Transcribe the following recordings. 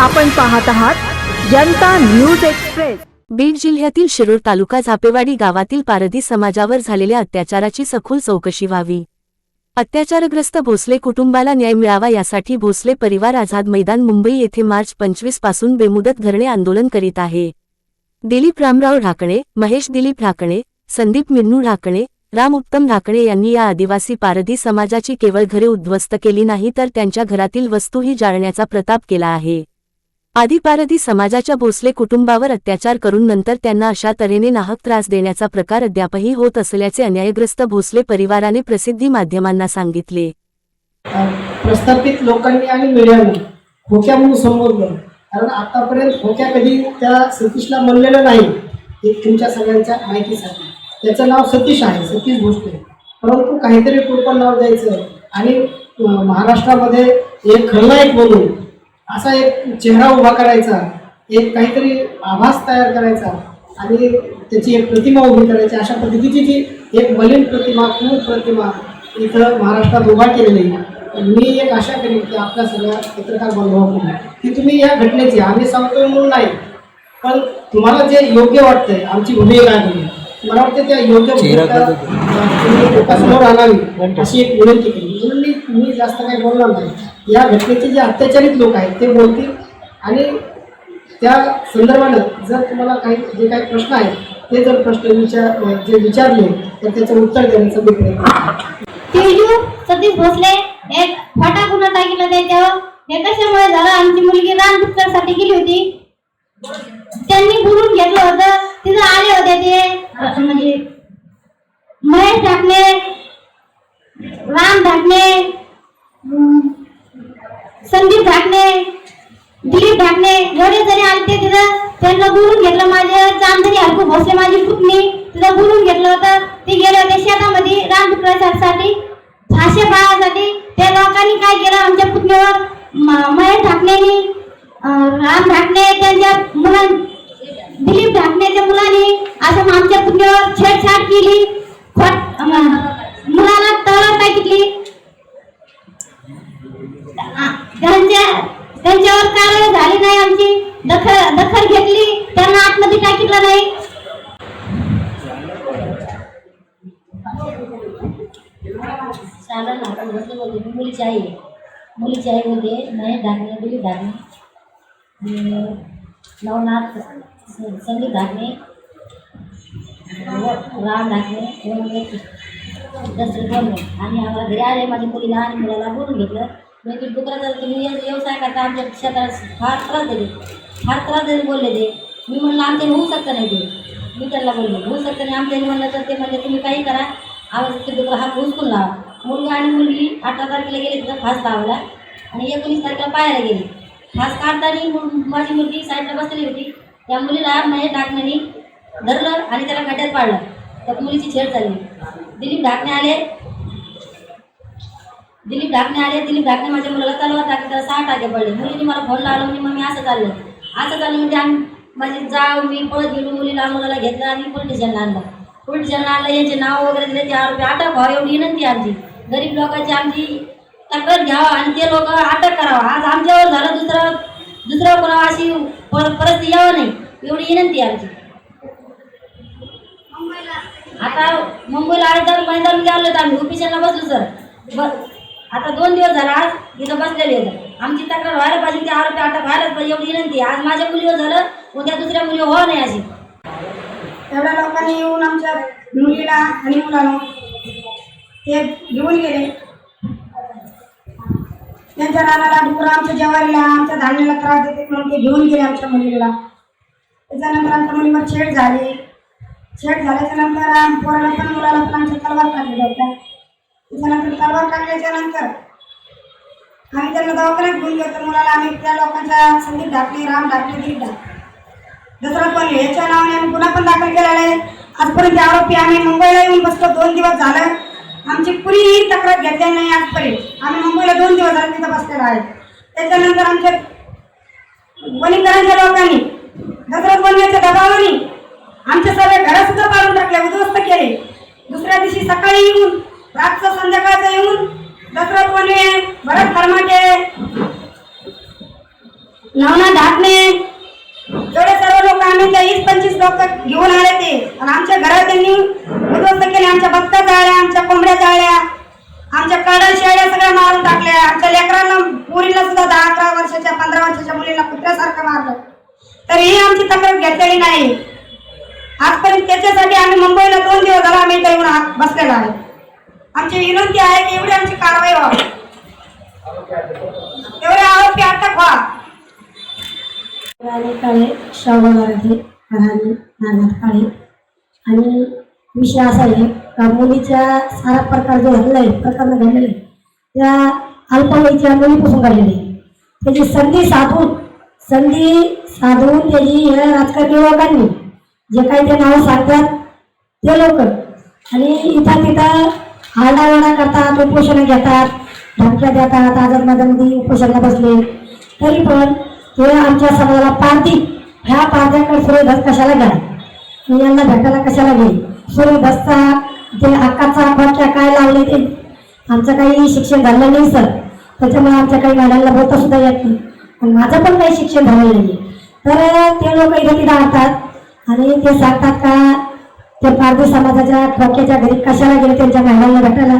आपण पाहत आहात जनता न्यूज एक्सप्रेस. बीड जिल्ह्यातील शिरूर तालुका झापेवाडी गावातील पारधी समाजावर झालेल्या अत्याचाराची सखोल चौकशी व्हावी. अत्याचारग्रस्त भोसले कुटुंबाला न्याय मिळावा यासाठी भोसले परिवार आझाद मैदान मुंबई येथे मार्च पंचवीसपासून बेमुदत धरणे आंदोलन करीत आहे. दिलीप रामराव ढाकणे महेश दिलीप ढाकणे संदीप मिन्नू ढाकणे राम उत्तम ढाकणे यांनी या आदिवासी पारधी समाजाची केवळ घरे उद्ध्वस्त केली नाही तर त्यांच्या घरातील वस्तूही जाळण्याचा प्रताप केला आहे. आधी पारधी समाजाच्या भोसले कुटुंबावर अत्याचार करून नंतर त्यांना अशा तऱ्हेने नाहक त्रास देण्याचा प्रकार अद्यापही होत असल्याचे अन्यायग्रस्त भोसले परिवाराने प्रसिद्धी माध्यमांना सांगितले. प्रस्थापित लोकांनी आणि मीडियाने खोक्या म्हणून संबोधलं कारण आतापर्यंत खोक्या कधी त्या सतीशला म्हणलेलं नाही हे तुमच्या सगळ्यांच्या माहितीसाठी. त्याचं नाव सतीश आहे सतीश भोसले. परंतु काहीतरी टोपण नाव द्यायचं. आणि महाराष्ट्रामध्ये एक खलनायक म्हणून असा एक चेहरा उभा करायचा एक काहीतरी आभास तयार करायचा आणि त्याची एक प्रतिमा उभी करायची. अशा पद्धतीची जी एक मलिन प्रतिमा क्रूर प्रतिमा इथं महाराष्ट्रात उभा केलेली आहे. मी एक आशा करेन की आपल्या सगळ्या पत्रकार बांधवांकडून की तुम्ही या घटनेची आम्ही सांगतोय म्हणून नाही पण तुम्हाला जे योग्य वाटतंय आमची भूमिका होईल मला वाटतं त्या योग्य भूमिका लोकांसमोर आणावी अशी एक विनंती केली. म्हणून मी मी जास्त काही बोलणार नाही. या घटनेचे जे अत्याचारित लोक आहेत ते बोलतील. आणि त्या संदर्भानं जर तुम्हाला काही जे काही प्रश्न आहेत ते जर प्रश्न विचार जे विचारले तर त्याचं उत्तर देण्याचा मी प्रयत्न तेजू सतीश भोसले एक फाटा गुन्हा टाकीला त्याच्यावर. हे कशामुळे झालं? आमची मुलगी रानसाठी गेली होती. त्यांनी बोलून घेतलं होतं. तिथं आले होते ते. म्हणजे महेश ढाकणे राम ढाकणे संदीप ढाकणे दिलीप ढाकणे एवढे जरी आले तिथं. त्यांना बोलून घेतलं माझे चांदणी हरकू भोसले माझी पुतणी. तिथं बोलून घेतलं होतं. ते गेले होते शेतामध्ये रामप्रसादसाठी साठी फाशे पाळासाठी त्या लोकांनी काय केलं आमच्या पुतणीवर? म- महेश ढाकणेनी राम ढाकणे त्यांच्या मुलां दिलीप ढाकणेच्या मुलांनी असं आमच्या पुतणीवर छेडछाड केली. खोट अं, मुलाला तळात टाकितली. त्यांच्या त्यांच्यावर कारवाई झाली नाही आमची? दखल दखल घेतली त्यांना आतमध्ये टाकितलं नाही. शाला नाटक बसले मुलीची आई मुलीची आई बोलते महेश धागणे दिली धागणे नवनाथ संगीत संदीप राम धागणे दसरे बोलणे आणि आम्हाला घरी आले माझ्या मुलीला आणि मुलाला बोलून घेतलं. मी की डुकराचा तुम्ही व्यवसाय करता आमच्या शेताला फार त्रास दिले फार त्रास दिले बोलले ते. मी म्हणलं आमच्याने होऊ शकतं नाही ते. मी त्यांना बोलले होऊ शकतं नाही. आमच्याने म्हणलं तर ते म्हणले तुम्ही काही करा. आवाज ते डुकरा हा घुसकून लावा. मुलगा आणि मुलगी अठरा तारखेला गेले तिथं फास लावला आणि एकोणीस तारखेला पाहायला गेली. फास काढताना मु- माझी मुलगी साईडला बसलेली होती. त्या मुलीला म्हणजे डाकण्याने धरलं आणि त्याला खड्ड्यात पाडलं. त्या मुलीची छेड चालली दिलीप ढाकणे आले. दिलीप ढाकणे आले दिलीप ढाकणे माझ्या मुलाला तलवार टाकली त्याला सहा टाके पडले. मुलीने मला फोन लावला म्हणजे मग मी असं चाललं असं चाललं म्हणजे आम्ही माझी जाव मी पळत गेलो मुलीला मुलाला घेतलं आणि पोलीस स्टेशनला आणलं. पोलीस स्टेशनला आणलं यांचे नाव वगैरे दिले ते आरोपी अटक व्हावं एवढी विनंती आमची. गरीब लोकांची आमची तक्रार घ्यावा आणि ते लोक अटक करावं. आज आमच्यावर झालं दुसरं दुसरं कोणावर अशी पर परिस्थिती यावं नाही एवढी विनंती आमची. आता मुंबईला अर्धा मैदान गेलो तर आम्ही ऑफिसला बसलो सर ब आता दोन दिवस झाला आज इथं बसलेले आहेत. आमची तक्रार व्हायला पाहिजे ते आरोपी आता व्हायलाच पाहिजे एवढी विनंती आज माझ्या मुलीवर झालं उद्या दुसऱ्या मुलीवर हो नाही अशी. एवढ्या लोकांनी येऊन आमच्या मुलीला आणि मुलाला ते घेऊन गेले. त्यांच्या रानाला डुकरं आमच्या जवारीला आमच्या धान्याला त्रास देते म्हणून ते घेऊन गेले आमच्या मुलीला. त्याच्यानंतर आमच्या मुलीवर छेड झाली. छेड झाल्याच्यानंतर आम- पोराला पण मुलाला पण आमच्या तलवार टाकलेल्या होत्या. त्याच्यानंतर तलवार काढल्याच्या नंतर. आम्ही त्यांना दवाखान्यात घेऊन गेलो तर मुलाला आम्ही त्या लोकांच्या संदीप ढाकणे राम ढाकणे दिलीप ढाकणे. दसरा पण याच्या नावाने आम्ही गुन्हा पण दाखल केलेला आहे. आजपर्यंत आरोपी आम्ही मुंबईला येऊन बसलो दोन दिवस झालं. आमची कुणीही तक्रार घेतली नाही आजपर्यंत. आम्ही मुंबईला दोन दिवस झाले तिथं बसलेलो आहे. त्याच्यानंतर आमच्या वनीकरांच्या लोकांनी दसरा बनवायच्या दबावाने आमच्या सर्व घरासुद्धा पाडून टाकले उद्ध्वस्त केले. दुसऱ्या दिवशी सकाळी येऊन रातचं संध्याकाळचं येऊन दसरा कोणे भरत फरमाटे नवना ढाकणे एवढे सर्व लोक आम्ही त्या वीस पंचवीस लोक घेऊन आले ते. आणि आमच्या घरात त्यांनी उद्ध्वस्त केले आमच्या बत्ता जाळ्या आमच्या कोंबड्या जाळ्या आमच्या कडा शेळ्या सगळ्या मारून टाकल्या. आमच्या लेकरांना पुरीला सुद्धा दहा अकरा वर्षाच्या पंधरा वर्षाच्या मुलीला कुत्र्यासारखं मारलं. तरीही आमची तक्रार घेतलेली नाही. आजपर्यंत त्याच्यासाठी आम्ही मुंबईला दोन दिवस झाला आम्ही इथे येऊन बसलेला आहे आमची विनंती आहे की एवढी आमची कारवाई व्हावी. एवढे आरोपी अटक व्हा. राणे काळे शाहूबाराचे राणी नागनाथ काळे. आणि विषय असा आहे का मुलीचा सारा प्रकार जो घडला आहे प्रकरण घडलेलं आहे, त्या अल्पवयीच्या मुलीपासून घडलेले त्याची संधी साधून संधी साधून त्याची या राजकारणी लोकांनी जे काही ते नावं सांगतात ते लोक. आणि इथं तिथं आरडाओरडा करतात उपोषणं घेतात धमक्या देतात आझाद मधामध्ये उपोषणाला बसले. तरी पण ते आमच्या समाजाला पारती ह्या पारद्याकडे सूर्यधस कशाला घ्या आणि यांना भेटायला कशाला घेईल? सूर्यधसचा ते हक्काचा वाक्या काय लावले ते? आमचं काही शिक्षण झालं नाही सर. त्याच्यामुळे आमच्या काही गाड्यांना बोलता सुद्धा येत नाही. पण माझं पण काही शिक्षण झालेलं नाही. तर ते लोक इथे तिथे आणतात. आणि ते सांगतात का ते पारधी समाजाच्या ठोक्याच्या घरी कशाला गेले त्यांच्या महिलांना भेटायला?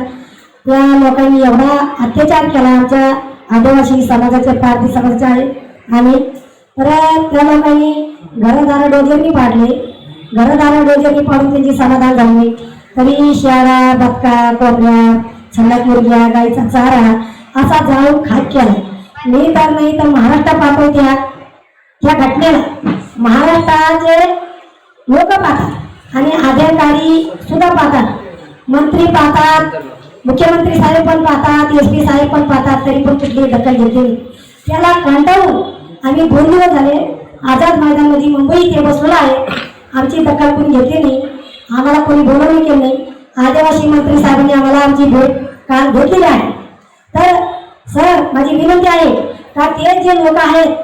त्या लोकांनी एवढा अत्याचार केला आमच्या आदिवासी समाजाचे पारधी समाजाचे आहे. आणि तर त्या लोकांनी घरदार डोजरनी पाडले. घरदार डोजरनी पाडून त्यांची समाधान झाली. तरी शेळा बदका कोंबड्या छल्लाक मुरग्या गाईचा चारा असा जाऊन खात केला मी तर नाही तर महाराष्ट्र पाठवत्या त्या घटनेला. महाराष्ट्राचे लोक पाहतात. आणि अधिकारी सुद्धा पाहतात. मंत्री पाहतात मुख्यमंत्री साहेब पण पाहतात एस पी साहेब पण पाहतात तरी पण कुठली दखल घेतली नाही. त्याला कंटाळून आम्ही दोन दिवस झाले आझाद मैदानमध्ये मुंबई इथे बसवलं आहे. आमची दखल कोणी घेतली नाही. आम्हाला कोणी बोलवणी केलं नाही. आदिवासी मंत्री साहेबांनी आम्हाला आमची भेट काल घेतलेली आहे. तर सर माझी विनंती आहे का ते जे लोक आहेत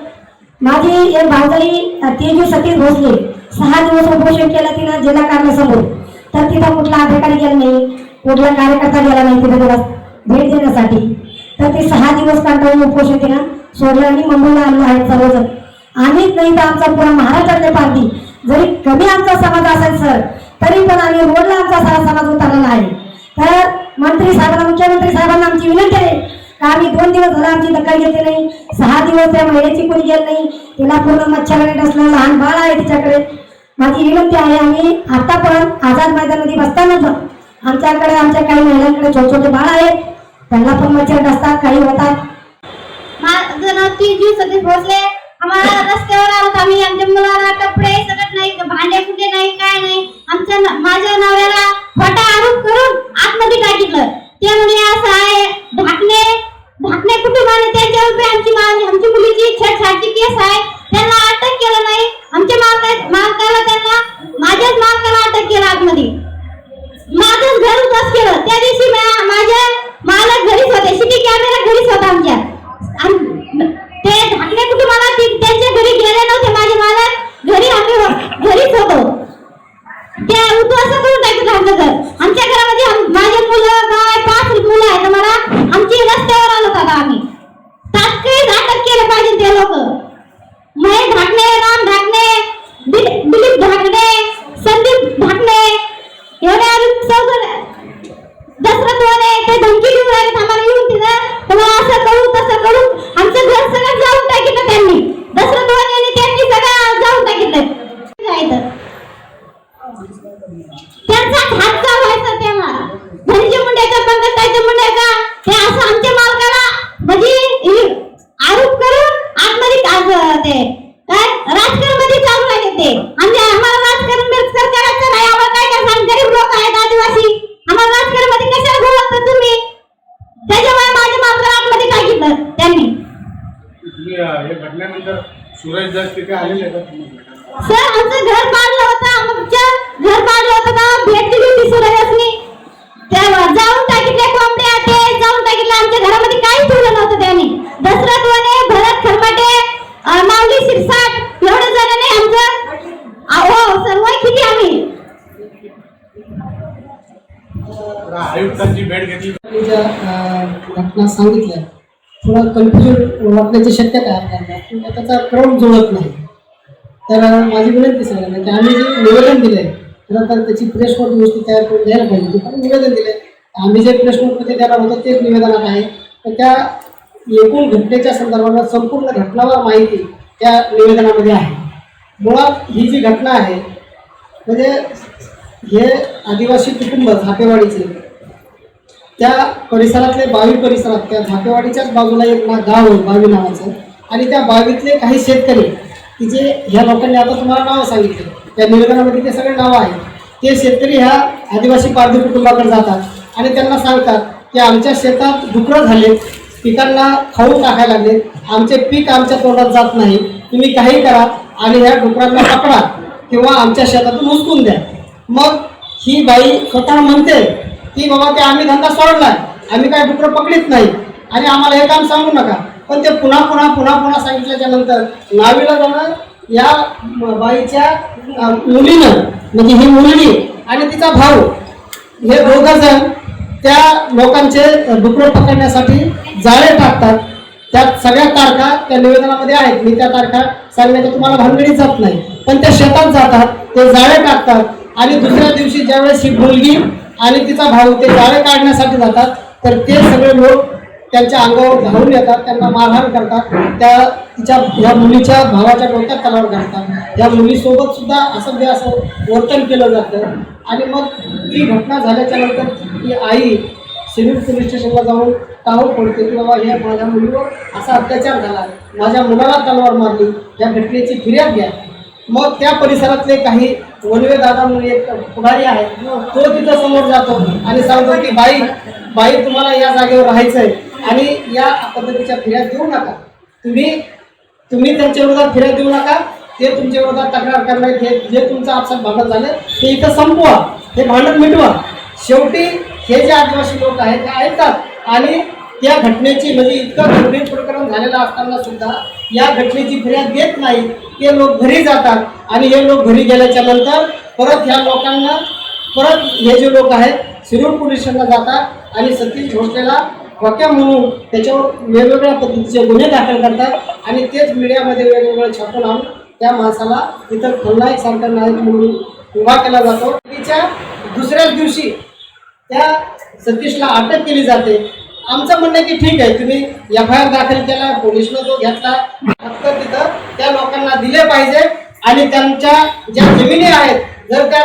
माझी एक भावजाई तेजू सतीश भोसले सहा दिवस उपोषण केलं तिनं जिल्हा कार्यासमोर तर तिथं कुठला अधिकारी गेला नाही कुठला कार्यकर्ता गेला नाही तिथे दिवस भेट देण्यासाठी. तर ते सहा दिवस कंटाळून उपोषण तिनं सोडलं आणि मुंबईला आलो आहेत सर्वजण. आम्हीच नाही तर आमचा पुरा महाराष्ट्रातले पार्टी जरी कमी आमचा समाज असेल सर तरी पण आम्ही रोडला आमचा सारा समाज उतरलेला आहे. तर मंत्री साहेबांना मुख्यमंत्री साहेबांना आमची विनंती आहे का आम्ही दोन दिवस झाला आमची दखल घेतली नाही. सहा दिवस त्या महिलेची कोणी गेलं नाही. तिला पूर्ण मच्छरकडे असलं लहान बाळ आहे तिच्याकडे. माझी विनंती आहे आम्ही आता पण आझाद मैदानामध्ये बसतानाच आमच्याकडे आमच्या काही महिलांकडे छोटे छोटे बाळ आहेत. त्यांना पण मच्छर डसतात काही होतात. माझं नाव तेजू सतीश भोसले आम्हाला रस्त्यावर आलो आम्ही आमच्या मुलाला कपडे सगळं नाही भांडे कुठे नाही काय नाही. आमच्या माझ्या नवऱ्याला खोटा आरोप करून आतमध्ये टाकितलं. ते म्हणजे असं आहे ढाकणे ढाकणे कुटुंबाने त्यांच्यावर आमची मा- आमची मुलीची छेडछाडची केस आहे. त्यांना अटक केलं नाही. आमच्या मालका मालकाला त्यांना माझ्याच मालकाला अटक केलं आतमध्ये. माझंच घर उदास केलं. त्या दिवशी माझ्या मालक घरीच होते. सिटी कॅमेरा घरीच होता आमच्या आम- ते ढाकणे कुटुंबाला ती- त्यांच्या घरी गेले नव्हते माझे मालक घरी आम्ही हो- घरीच होतो त्या उद्ध्वस्त करून टाकलं आमचं घर आमच्या घरामध्ये आम- माझे मुलं काय पाच मुलं आहेत मला आमची रस्त्यावर आलो होता आम्ही तात्काळ अटक केलं पाहिजे ते लोक महेश ढाकणे राम ढाकणे दिल- दिलीप ढाकणे संदीप ढाकणे एवढे आम्ही चौघ दसरथ वाले ते धमकी देऊन राहिले आम्हाला येऊन तिथं तुम्हाला असं करू तसं करू आमचं घर सगळं जाऊन टाकितलं त्यांनी दसरथ वाले आणि त्यांनी सगळं जाऊन टाकितलं जायचं त्यांचा घात व्हायचा तेव्हा धनजी मुंडेचा पंकजाच्या मुंडेचा ते असं आमच्या मालकाला म्हणजे इ- आरोप करून आतमध्ये आज ते काय राजकारणमध्ये चालू आहे ते आम्ही आम्हाला राजकारण बिरस्कर करायचं नाही आम्हाला काय काय सांग गरीब लोक आहेत आदिवासी आम्हाला राजकारणमध्ये कशाला बोलवता तुम्ही त्याच्यामुळे माझ्या मालकाला आतमध्ये टाकितलं त्यांनी तुम्ही अ, हे घडल्यानंतर सुरेश दास तिथे आलेले आहेत का तुम्ही भेटायला? सर आमचं घर पाडलं होतं आमचं घर पाडलं होतं ना भेट दिली होती सूर्यरश्मी तेव्हा जाऊन टाकितले कोंबड्या ते जाऊन टाकितलं आमच्या घरामध्ये काही ठेवलं नव्हतं त्यांनी दसरथ वने भरत खरमाटे अं, माऊली शिरसाट एवढे जण नाही आमचं अहो सर्व किती आम्ही तर आयुक्तांची भेट घेतली. ज्या घटना सांगितल्या थोडा कन्फ्युजन वाटण्याची शक्यता आहे आपल्याला किंवा त्याचा क्रम जुळत नाही. तर माझी विनंती सगळ्यांना की आम्ही जे निवेदन दिले खरं तर त्याची प्रेस नोट व्यवस्थित तयार करून द्यायला पाहिजे होती. पण निवेदन दिले आम्ही जे प्रेस नोटमध्ये द्यायला होतं तेच निवेदनात आहे. तर त्या एकूण घटनेच्या संदर्भात संपूर्ण घटनावर माहिती त्या निवेदनामध्ये आहे. मुळात ही जी घटना आहे म्हणजे हे आदिवासी कुटुंब झापेवाडीचे त्या परिसरातले बावी परिसरात त्या झाकेवाडीच्याच बाजूला एक ना गाव आहे बावी नावाचं. आणि त्या बावीतले काही शेतकरी की जे ह्या लोकांनी आता तुम्हाला नावं सांगितले. त्या निवेदनामध्ये ते सगळे नावं आहेत. ते शेतकरी ह्या आदिवासी पारधी कुटुंबाकडे जातात. आणि त्यांना सांगतात की आमच्या शेतात डुकरं झाले पिकांना खाऊ टाकायला लागले आमचे पीक आमच्या तोंडात जात नाही. तुम्ही काही करा आणि ह्या डुकरांना पकडा किंवा आमच्या शेतातून उचकून द्या. मग ही बाई स्वतः म्हणते की बाबा ते आम्ही धंदा सोडलाय. आम्ही काय डुकरं पकडीत नाही. आणि आम्हाला हे काम सांगू नका. पण ते पुन्हा पुन्हा पुन्हा पुन्हा सांगितल्याच्या नंतर नावीला जाणं या बाईच्या मुलीनं म्हणजे ही मुलगी आणि तिचा भाऊ हे दोघं जण त्या लोकांचे डुकरं पकडण्यासाठी जाळे टाकतात. त्यात सगळ्या तारखा त्या निवेदनामध्ये आहेत. मी त्या तारखा सांगण्याच्या तुम्हाला भानगडीत जात नाही. पण त्या शेतात जातात ते जाळे टाकतात. आणि दुसऱ्या दिवशी ज्यावेळेस ही मुलगी आणि तिचा भाऊ ते जाळे काढण्यासाठी जातात. तर ते सगळे लोक त्यांच्या अंगावर धावून येतात त्यांना मारहाण करतात. त्या तिच्या या मुलीच्या भावाच्या डोक्यात तलावर घालतात. या मुलीसोबत सुद्धा ते असं वर्तन केलं जातं. आणि मग ती घटना झाल्याच्यानंतर ती आई सिव्हिल पोलीस स्टेशनला जाऊन टाहू पडते की बाबा हे माझ्या मुलीवर असा अत्याचार झाला. माझ्या मुलाला तलवार मारली. या घटनेची फिर्याद घ्या. मग त्या परिसरातले काही वनवे दादा म्हणून एक पुढारी आहे तो तिथं समोर जातो आणि सांगतो की बाई बाई तुम्हाला या जागेवर राहायचं आहे आणि या पद्धतीच्या फिर्याद देऊ नका. तुम्ही तुम्ही त्यांच्या विरोधात फिर्याद देऊ नका. ते तुमच्या विरोधात तक्रार करणार हे जे तुमचं आपसात भांडण झालं ते इथं संपवा. हे भांडण मिटवा. शेवटी हे जे आदिवासी लोक आहेत ते ऐकतात आणि त्या घटनेची म्हणजे इतकं गंभीर प्रकरण झालेलं असताना सुद्धा या घटनेची फिर्याद देत नाही ते लोक घरी जातात आणि हे लोक घरी गेल्याच्यानंतर परत ह्या लोकांना परत हे जे लोक आहेत शिरूर पोलीस स्टेशनला जातात आणि सतीश भोसलेला वाक्या म्हणून त्याच्यावर वेगवेगळ्या पद्धतीचे गुन्हे दाखल करतात आणि तेच मीडियामध्ये वेगवेगळं छापून आणून त्या माणसाला इथं खलनायक सारखं नायक म्हणून उभा केला जातो. तिच्या दुसऱ्याच दिवशी त्या सतीशला अटक केली जाते. आमचं म्हणणं की ठीक आहे तुम्ही एफ आय आर दाखल केला पोलिसनं जो घेतला फक्त तिथं त्या लोकांना दिले पाहिजे आणि त्यांच्या ज्या जमिनी आहेत जर त्या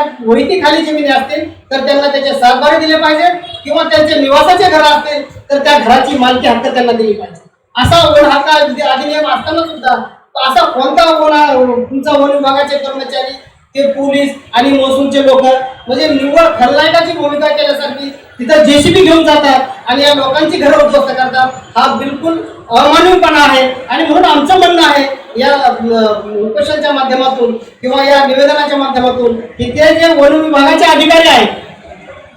खाली जमिनी असतील तर त्यांना त्याचे सातबारे दिले पाहिजे किंवा त्यांचे निवासाचे घर असतील तर त्या घराची मालकी हक्क त्यांना दिली पाहिजे. असा वन हक्क अधिनियम असताना सुद्धा असा कोणता वन तुमचा वन विभागाचे कर्मचारी ते पोलीस आणि महसूलचे लोक म्हणजे निव्वळ खलनायकाची भूमिका केल्यासारखी तिथं जेसीबी घेऊन जातात आणि या लोकांची घरं उद्ध्वस्त करतात. हा बिलकुल अमानवीपणा आहे. आणि म्हणून आमचं म्हणणं आहे या अं, माध्यमातून किंवा या निवेदनाच्या माध्यमातून तिथे जे वन विभागाचे अधिकारी आहेत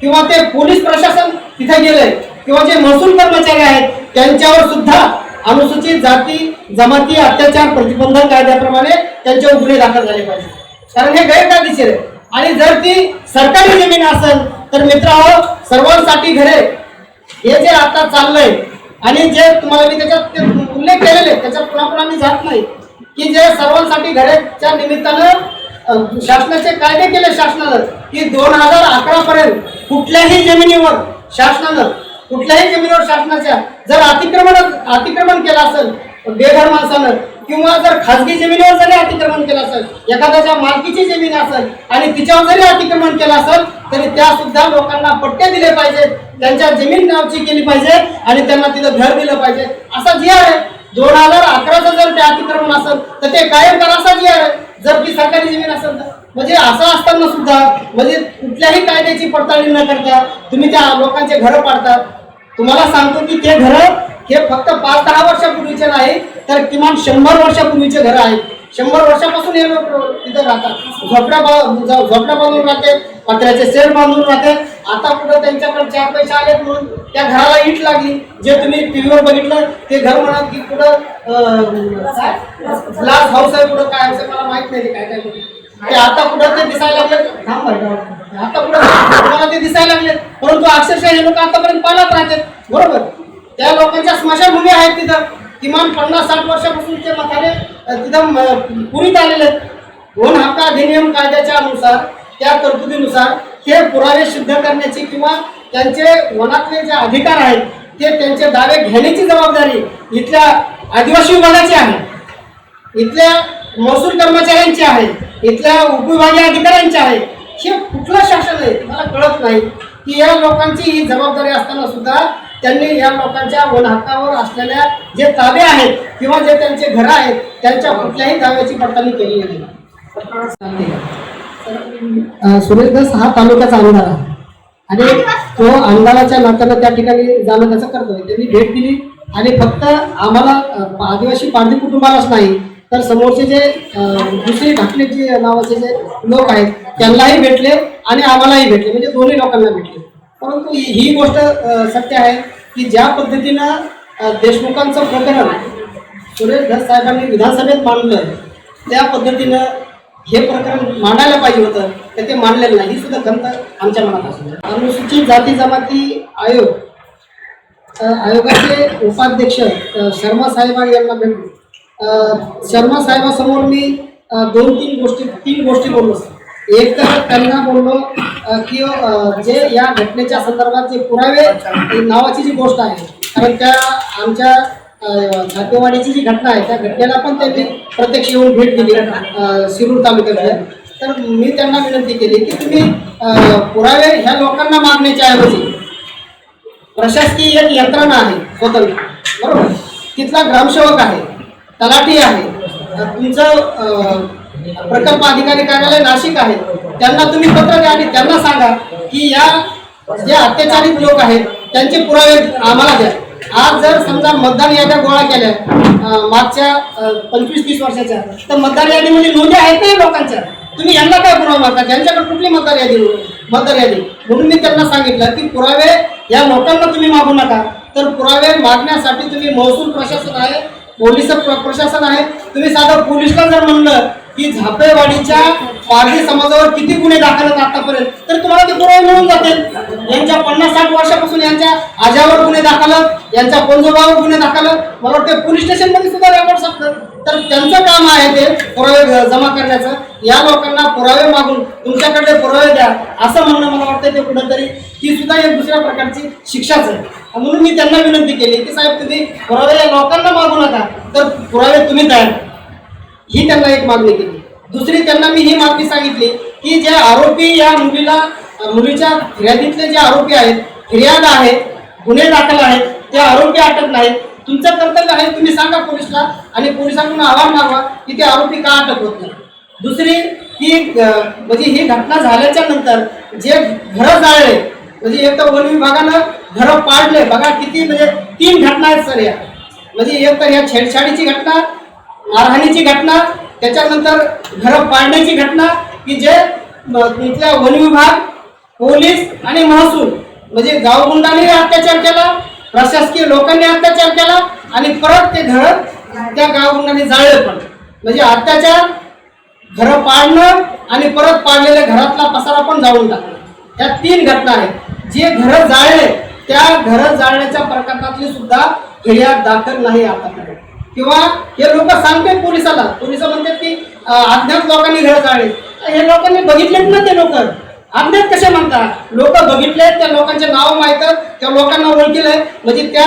किंवा ते पोलीस प्रशासन तिथे गेले किंवा जे महसूल कर्मचारी आहेत त्यांच्यावर सुद्धा अनुसूचित जाती जमाती अत्याचार प्रतिबंधक कायद्याप्रमाणे त्यांच्यावर गुन्हे दाखल झाले पाहिजे कारण हे गैरकायदेशीर आहे. आणि जर ती सरकारी जमीन असेल तर मित्र सर्वांसाठी घरे हे जे आता चाललंय आणि जे तुम्हाला मी त्याच्यात ते उल्लेख केलेले त्याच्यात पुन्हा पुन्हा मी जात नाही की जे सर्वांसाठी घरेच्या निमित्तानं शासनाचे कायदे केले शासनानं की दोन हजार अकरा पर्यंत कुठल्याही जमिनीवर शासनानं कुठल्याही जमिनीवर शासनाच्या जर अतिक्रमण अतिक्रमण केलं असेल बेघर माणसानं किंवा जर खाजगी जमिनीवर जरी अतिक्रमण केलं असेल एखाद्याच्या मालकीची जमीन असेल आणि तिच्यावर जरी अतिक्रमण केलं असेल तरी त्या सुद्धा लोकांना पट्टे दिले पाहिजेत त्यांच्या जमीन गावची केली पाहिजे आणि त्यांना तिथं घर दिलं पाहिजे. असा जी आहे. दोन हजार अकराचं जर ते अतिक्रमण असेल तर ते कायम करा असा जी आहे. जर ती सरकारी जमीन असेल तर. म्हणजे असं असताना सुद्धा म्हणजे कुठल्याही कायद्याची पडताळणी न करता तुम्ही त्या लोकांचे घरं पाडतात तुम्हाला सांगतो की ते घरं हे फक्त पाच दहा वर्षापूर्वीचे नाही तर किमान शंभर वर्षापूर्वीचे घर आहेत. शंभर वर्षापासून हे लोक तिथं राहतात. झोपड्या बा- झोपड्या बांधून राहते पत्र्याचे सेल बांधून राहते. आता कुठं त्यांच्याकडे चार पैसे आलेत म्हणून त्या घराला ईट लागली. जे तुम्ही टीव्हीवर बघितलं ते घर म्हणा की कुठं ग्लास हाऊस आहे कुठं काय असं मला माहीत नाही ते काय काय ते आता कुठं ते दिसायला लागले. आता कुठं? तुम्हाला ते दिसायला लागले. परंतु अक्षरशः हे लोक आतापर्यंत पालत राहतात. बरोबर? त्या लोकांच्या स्मशानभूमी आहेत तिथं किमान पन्नास साठ वर्षापासून ते मथारे तिथं पुरीत आलेले आहेत. वन हक्क अधिनियम कायद्याच्या अनुसार त्या तरतुदीनुसार हे पुरावे सिद्ध करण्याची किंवा त्यांचे वनातले जे अधिकार आहेत ते त्यांचे दावे घेण्याची जबाबदारी इथल्या आदिवासी विभागाची आहे. इथल्या महसूल कर्मचाऱ्यांची आहे. इथल्या उपविभागीय अधिकाऱ्यांची आहे. हे कुठलं शासन आहे? मला कळत नाही. की या लोकांची ही जबाबदारी असताना सुद्धा त्यांनी या लोकांच्या वन हक्कावर असलेल्या जे ताबे आहेत किंवा जे त्यांचे घरं आहेत त्यांच्या कुठल्याही दाव्याची पडताळणी केली नाही. सुरेशदास सुरेश हा तालुक्याचा आमदार आहे. आणि तो आमदाराच्या नात्यानं त्या ठिकाणी जाणं त्याचं करतोय त्यांनी भेट दिली आणि फक्त आम्हाला आदिवासी पारधी कुटुंबालाच नाही तर समोरचे जे अं, दुसरे ढाकलेचे नावाचे जे लोक आहेत त्यांनाही भेटले आणि आम्हालाही भेटले. म्हणजे दोन्ही लोकांना भेटले. परंतु ही गोष्ट सत्य आहे की ज्या पद्धतीनं देशमुखांचं प्रकरण सुरेश धस साहेबांनी विधानसभेत मांडलं त्या पद्धतीनं हे प्रकरण मांडायला पाहिजे होतं तर ते मांडलेलं नाही. ही सुद्धा खंत आमच्या मनात असते. अनुसूचित जाती जमाती आयोग आयोगाचे उपाध्यक्ष शर्मा साहेबा यांना भेटलो. शर्मा साहेबासमोर मी दोन तीन गोष्टी तीन गोष्टी बोललो असतो एक तर त्यांना बोललो की जे या घटनेच्या संदर्भात जे पुरावे नावाची जी गोष्ट आहे कारण त्या आमच्या अ, जी घटना आहे त्या घटनेला पण त्यांनी प्रत्यक्ष येऊन भेट दिली शिरूर तालुक्यातल्या. तर मी त्यांना विनंती केली की तुम्ही पुरावे ह्या लोकांना मागण्याच्या ऐवजी प्रशासकीय एक यंत्रणा आहे स्वतंत्र बरोबर? तिथला ग्रामसेवक आहे तलाठी आहे. तुमचं प्रकल्प अधिकारी कार्यालय नाशिक आहे त्यांना तुम्ही पत्र द्या आणि त्यांना सांगा की या जे अत्याचारित लोक आहेत त्यांचे पुरावे आम्हाला द्या. आज जर समजा मतदान याद्या गोळा केल्या मागच्या पंचवीस तीस वर्षाच्या तर मतदार यादीमध्ये म्हणजे नोंदी आहेत नाही लोकांच्या? तुम्ही यांना काय पुरावा मागता? ज्यांच्याकडे कुठली मतदार यादी मतदार यादी? म्हणून मी त्यांना सांगितलं की पुरावे या लोकांना तुम्ही मागू नका. तर पुरावे मागण्यासाठी तुम्ही महसूल प्रशासन आहे पोलीस प्रशासन आहे. तुम्ही साधं पोलिसला जर म्हणलं की झापेवाडीच्या पारधी समाजावर किती गुन्हे दाखल आहेत आतापर्यंत? तर तुम्हाला ते पुरावे मिळून जातील. यांच्या पन्नास साठ वर्षापासून यांच्या आजावर गुन्हे दाखल यांच्या कोंजोबावर गुन्हे दाखल मला वाटतं पोलीस स्टेशनमध्ये सुद्धा रेकॉर्ड शकतात तर त्यांचं काम आहे ते पुरावे जमा करण्याचं. या लोकांना पुरावे मागून तुमच्याकडे पुरावे द्या. असं म्हणणं मला वाटतं ते कुठंतरी ही सुद्धा एक दुसऱ्या प्रकारची शिक्षाच आहे. म्हणून मी त्यांना विनंती केली की साहेब तुम्ही पुरावे या लोकांना मागू नका. तर पुरावे तुम्ही तयार ही त्यांना एक मागणी केली. दुसरी त्यांना मी ही मागणी सांगितली की जे आरोपी या मुलीला मुलीच्या फिर्यादीतले जे आरोपी आहेत फिर्याद आहेत गुन्हे दाखल आहेत ते आरोपी अटक नाहीत. तुमचं कर्तव्य आहे तुम्ही सांगा पोलिसला आणि पोलिसांकडून आव्हान मागवा की ते आरोपी का अटक होत नाही. दुसरी की म्हणजे ही घटना झाल्याच्यानंतर जे घरं जाळले म्हणजे एक तर वन विभागानं घरं पाडले. बघा किती म्हणजे तीन घटना आहेत सर या. म्हणजे एक तर या छेडछाडीची घटना मारहाणीची घटना त्याच्यानंतर घरं पाडण्याची घटना की जे तिथल्या वन विभाग पोलीस आणि महसूल म्हणजे गावगुंडांनी अत्याचार केला प्रशासकीय लोकांनी अत्याचार केला आणि परत ते घर त्या गावगुंडांनी जाळले पण. म्हणजे अत्याचार घरं पाडणं आणि परत पाडलेल्या घरातला पसारा पण जाळून टाकणं या तीन घटना आहेत. जे घरं जाळले त्या घरं जाळण्याच्या प्रकरणातली सुद्धा फिर्याद दाखल नाही आतापर्यंत किंवा हे लोक सांगतात पोलिसाला. पोलीस म्हणतात की अज्ञात लोकांनी घरं जाळले हे लोकांनी बघितलेत ना ते लोक? अज्ञात कसे म्हणतात? लोक बघितले त्या लोकांचे नाव माहीत त्या लोकांना ओळखीलंय. म्हणजे त्या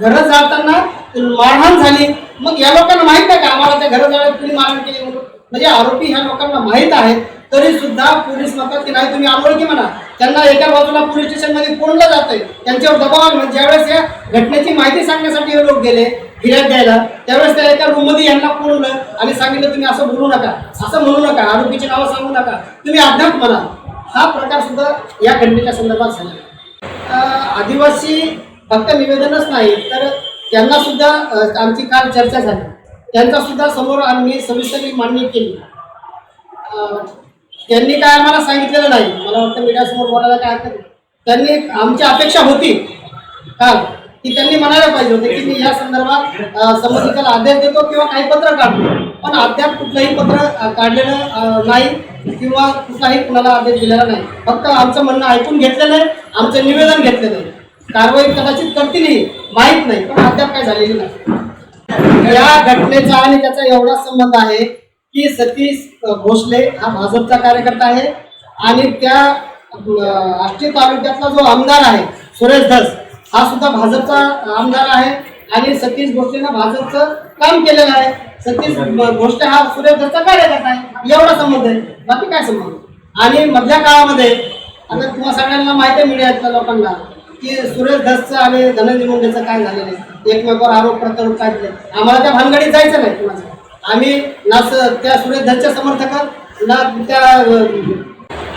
घरं जाताना मारहाण झाली. मग या लोकांना माहीत आहे का आम्हाला त्या घरं जाण्यात कुणी मारहाण केली म्हणून? म्हणजे आरोपी ह्या लोकांना माहीत आहेत. तरी सुद्धा पोलीस म्हणतात की नाही तुम्ही अनोळखी म्हणा. त्यांना एका बाजूला पोलीस स्टेशनमध्ये कोणलं आहे त्यांच्यावर दबाव म्हणजे ज्यावेळेस या घटनेची माहिती सांगण्यासाठी हे लोक गेले फिर्याद द्यायला त्यावेळेस त्या एका रूममध्ये यांना बोलवलं आणि सांगितलं तुम्ही असं बोलू नका असं म्हणू नका आरोपीची नावं सांगू नका तुम्ही अज्ञात म्हणा हा प्रकार सुद्धा या घटनेच्या संदर्भात झाला. आदिवासी फक्त निवेदनच नाही तर त्यांना सुद्धा आमची काल चर्चा झाली. त्यांचा सुद्धा समोर आम्ही सविस्तर मान्य मांडणी केली. त्यांनी काय आम्हाला सांगितलेलं नाही मला वाटतं मीडियासमोर बोलायला काय हरकत त्यांनी आमची अपेक्षा होती काल. की त्यांनी म्हणायला पाहिजे होते की मी या संदर्भात अं, संबंधिताला आदेश देतो किंवा काही पत्र काढतो. पण अद्याप कुठलंही पत्र काढलेलं नाही किंवा कुठलाही कुणाला आदेश दिलेला नाही. फक्त आमचं म्हणणं ऐकून घेतलेलं आहे आमचं निवेदन घेतलेलं आहे. कारवाई कदाचित करतीलही माहीत नाही पण अद्याप काय झालेली नाही. या घटनेचा आणि त्याचा एवढा संबंध आहे की सतीश भोसले हा भाजपचा कार्यकर्ता आहे आणि त्या आष्टी तालुक्यातला जो आमदार आहे सुरेश धस हा सुद्धा भाजपचा आमदार आहे आणि सतीश भोसलेनं भाजपचं काम केलेलं आहे. सतीश भोसले हा सुरेश कार्यकर्ता आहे. एवढा संबंध आहे. बाकी काय संबंध? आणि मधल्या काळामध्ये आता तुम्हाला सगळ्यांना माहिती मिळायचं लोकांना की सुरेश धसचं आणि धनंजय मुंडेचं काय झालेलं आहे? एकमेकावर आरोप प्रत्यारोप काढले आम्हाला त्या भानगडीत जायचं नाही कुणाचं आम्ही ना त्या सुरेश धसच्या समर्थक ना त्या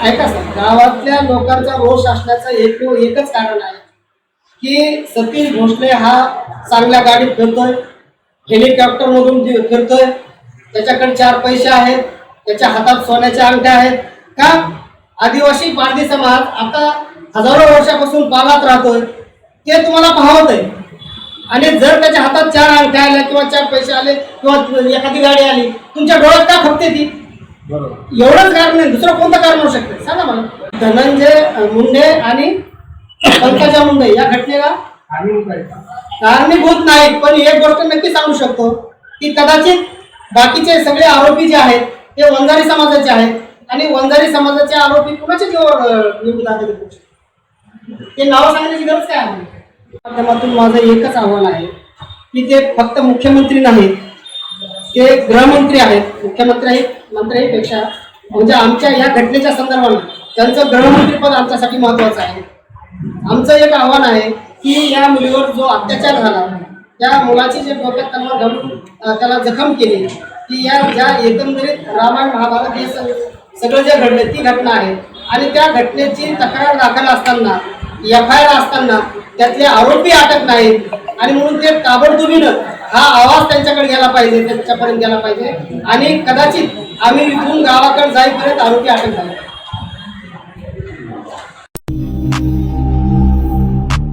ऐका सर गावातल्या लोकांचा रोष असण्याचं एकच कारण आहे. की सतीश भोसले हा चांगल्या गाडीत फिरतोय. हेलिकॉप्टर मधून फिरतोय. त्याच्याकडे चार पैसे आहेत. त्याच्या हातात सोन्याच्या अंगठ्या आहेत. का? आदिवासी पारधी समाज आता हजारो वर्षापासून पालात राहतोय. ते तुम्हाला पाहत आहे. आणि जर त्याच्या हातात चार अंगठ्या आल्या किंवा चार पैसे आले किंवा एखादी गाडी आली तुमच्या डोळ्यात का फक्त ती? एवढंच कारण नाही दुसरं कोणतं कारण होऊ शकतं? सांगा मला. धनंजय मुंडे आणि पंकजा मुंडे या घटनेला कारणीभूत नाहीत पण एक गोष्ट नक्की सांगू शकतो की कदाचित बाकीचे सगळे आरोपी जे आहेत ते वंजारी समाजाचे आहेत आणि वंजारी समाजाचे आरोपी कुणाच्या जीवावर निवडून? ते नाव सांगण्याची गरज काय आहे? माध्यमातून माझं एकच आव्हान आहे की ते फक्त मुख्यमंत्री नाहीत ते गृहमंत्री आहेत. मुख्यमंत्री मंत्र्यापेक्षा म्हणजे आमच्या या घटनेच्या संदर्भानं त्यांचं गृहमंत्रीपद आमच्यासाठी महत्वाचं आहे. आमचं एक आव्हान आहे की या मुलीवर जो अत्याचार झाला त्या मुलाची जे डोक्यात त्यांना घडून त्याला जखम केली की या ज्या एकंदरीत रामायण महाभारत हे सगळं जे घडलं ती घटना आहे. आणि त्या घटनेची तक्रार दाखल असताना एफ आय आर असताना त्यातले आरोपी अटक नाहीत. आणि म्हणून ते ताबडतोबीनं हा आवाज त्यांच्याकडे गेला पाहिजे त्यांच्यापर्यंत गेला पाहिजे. आणि कदाचित आम्ही इथून गावाकडे जाईपर्यंत आरोपी अटक झाले.